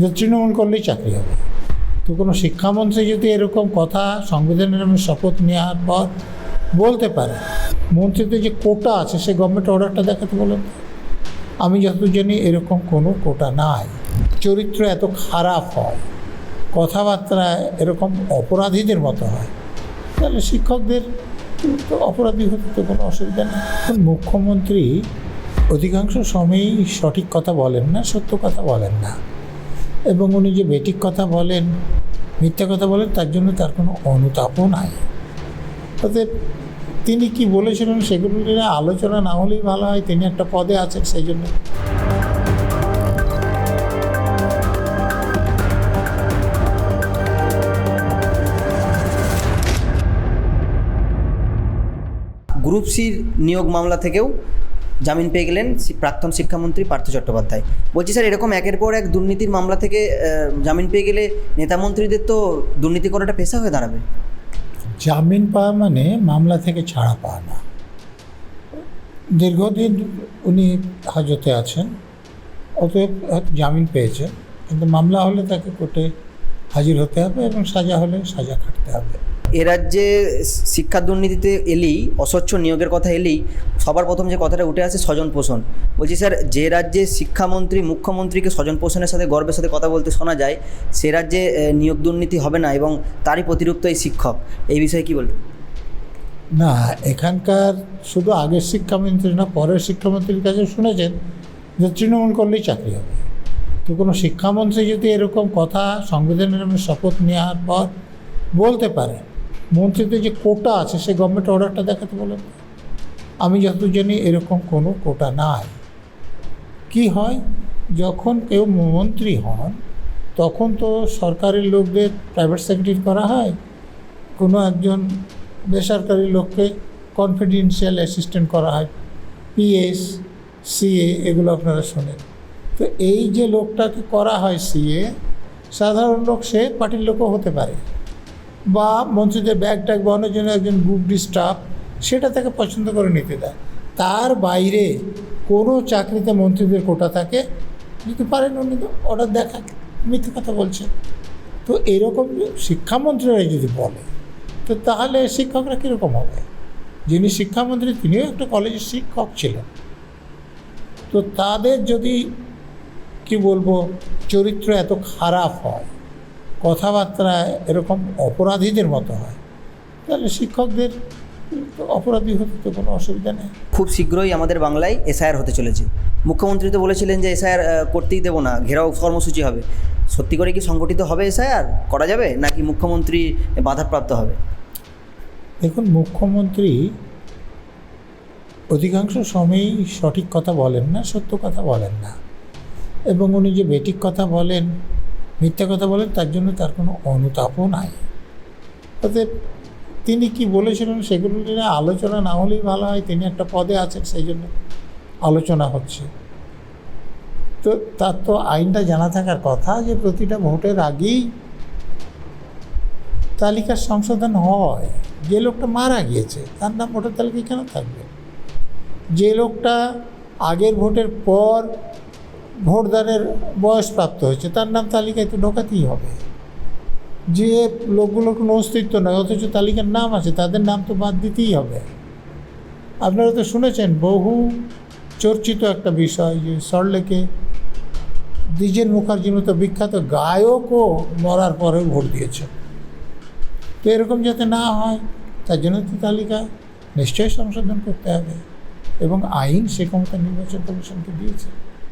যে তৃণমূল করলেই চাকরি হবে। তো কোনো শিক্ষামন্ত্রী যদি এরকম কথা সংবিধানের শপথ নেওয়ার পর বলতে পারে মন্ত্রীদের যে কোটা আছে, সে গভর্নমেন্ট অর্ডারটা দেখাতে বলুন। আমি যতদূর জানি এরকম কোনো কোটা নাই। চরিত্র এত খারাপ হয় কথাবার্তা এরকম অপরাধীদের মতো হয়। তাহলে শিক্ষকদের তো অপরাধী হতে তো কোনো অসুবিধা নেই। মুখ্যমন্ত্রী অধিকাংশ সময়ই সঠিক কথা বলেন না, সত্য কথা বলেন না। এবং উনি যে বেঠিক কথা বলেন, মিথ্যা কথা বলেন, তার জন্য তার কোনো অনুতাপও নাই। অতএব তিনি কি বলেছিলেন সেগুলো নিয়ে আলোচনা না হলেই ভালো হয়, তিনি একটা পদে আছেন সেই জন্য। গ্রুপ সির নিয়োগ মামলা থেকেও জামিন পেয়ে গেলেন প্রাক্তন শিক্ষামন্ত্রী পার্থ চট্টোপাধ্যায়। বলছি স্যার, এরকম একের পর এক দুর্নীতির মামলা থেকে জামিন পেয়ে গেলে নেতামন্ত্রীদের তো দুর্নীতি করাটা পেশা হয়ে দাঁড়াবে। জামিন পাওয়া মানে মামলা থেকে ছাড়া পাওয়া না। দীর্ঘদিন উনি হাজতে আছেন, অতএব জামিন পেয়েছেন কিন্তু মামলা হলে তাকে কোর্টে হাজির হতে হবে এবং সাজা হলে সাজা খাটতে হবে। এ রাজ্যে শিক্ষা দুর্নীতিতে এলেই, অস্বচ্ছ নিয়োগের কথা এলেই, সবার প্রথম যে কথাটা উঠে আসে স্বজন পোষণ। বলছি, স্যার, যে রাজ্যে শিক্ষামন্ত্রী, মুখ্যমন্ত্রীকে স্বজন পোষণের সাথে গর্বের সাথে কথা বলতে শোনা যায়, সে রাজ্যে নিয়োগ দুর্নীতি হবে না এবং তারই প্রতিরূপ এই শিক্ষক। এই বিষয়ে কি বলবেন? না, এখানকার শুধু আগের শিক্ষামন্ত্রী না, পরের শিক্ষামন্ত্রীর কাছে শুনেছেন যে তৃণমূল করলেই চাকরি হবে। তো কোনো শিক্ষামন্ত্রী যদি এরকম কথা সংবিধানের শপথ নেওয়ার পর বলতে পারে মন্ত্রীদের যে কোটা আছে সে গভর্নমেন্ট অর্ডারটা দেখাতে বলুন। আমি যতদূর জানি এরকম কোনো কোটা নাই। কি হয়? যখন কেউ মন্ত্রী হন, তখন তো সরকারি লোকদের প্রাইভেট সেক্রেটারি করা হয়। কোনো একজন বেসরকারি লোককে কনফিডেন্সিয়াল অ্যাসিস্ট্যান্ট করা হয়। পিএস সিএ এগুলো আপনারা শোনেন। তো এই যে লোকটাকে করা হয় সিএ সাধারণ লোক সে পার্টির লোকও হতে পারে। বা মন্ত্রীদের ব্যাগ ট্যাগ বানানোর জন্য একজন গ্রুপ ডি স্টাফ সেটা তাকে পছন্দ করে নিতে দেয়। তার বাইরে কোনো চাকরিতে মন্ত্রীদের কোটা থাকে। যদি পারেন উনি তো অর্ডার দেখা মিথ্যে কথা বলছেন তো এরকম শিক্ষামন্ত্রীরা যদি বলে, তো তাহলে শিক্ষকরা কীরকম হবে? যিনি শিক্ষামন্ত্রী, তিনিও একটা কলেজের শিক্ষক ছিলেন। তো তাদের যদি, কি বলব, চরিত্র এত খারাপ হয় কথাবার্তা এরকম অপরাধীদের মতো হয়। তাহলে শিক্ষকদের অপরাধী হতে তো কোনো অসুবিধা নেই। খুব শীঘ্রই আমাদের বাংলায় এসআইআর হতে চলেছে। মুখ্যমন্ত্রী তো বলেছিলেন যে এসআইআর করতেই দেবো না ঘেরাও কর্মসূচি হবে। সত্যি করে কি সংগঠিত হবে এসআইআর? করা যাবে? নাকি মুখ্যমন্ত্রী বাধাপ্রাপ্ত হবে? দেখুন মুখ্যমন্ত্রী অধিকাংশ সময়ই সঠিক কথা বলেন না সত্য কথা বলেন না। এবং উনি যে বেঠিক কথা বলেন মিথ্যা কথা বলেন, তার জন্য তার কোনো অনুতাপও নাই। অতএব তিনি কি বলেছিলেন সেগুলো নিয়ে আলোচনা না হলেই ভালো হয়, তিনি একটা পদে আছেন, সেই জন্য আলোচনা হচ্ছে। তো তার তো আইনটা জানা থাকার কথা যে প্রতিটা ভোটের আগেই তালিকার সংশোধন হয়। যে লোকটা মারা গিয়েছে, তার নাম ভোটার তালিকায় কেন থাকবে। যে লোকটা আগের ভোটের পর ভোটদানের বয়স প্রাপ্ত হয়েছে, তার নাম তালিকায় তো ঢোকাতেই হবে। যে লোকগুলোর কোনো অস্তিত্ব নয় অথচ তালিকার নাম আছে, তাদের নাম তো বাদ দিতেই হবে। আপনারা তো শুনেছেন, বহু চর্চিত একটা বিষয় যে সল্টলেকে দ্বিজেন মুখার্জির মতো বিখ্যাত গায়কও মরার পরে ভোট দিয়েছে। তো এরকম যাতে না হয়, তার জন্য তো তালিকা নিশ্চয়ই সংশোধন করতে হবে এবং আইন সে ক্ষমতা নির্বাচন কমিশনকে দিয়েছে।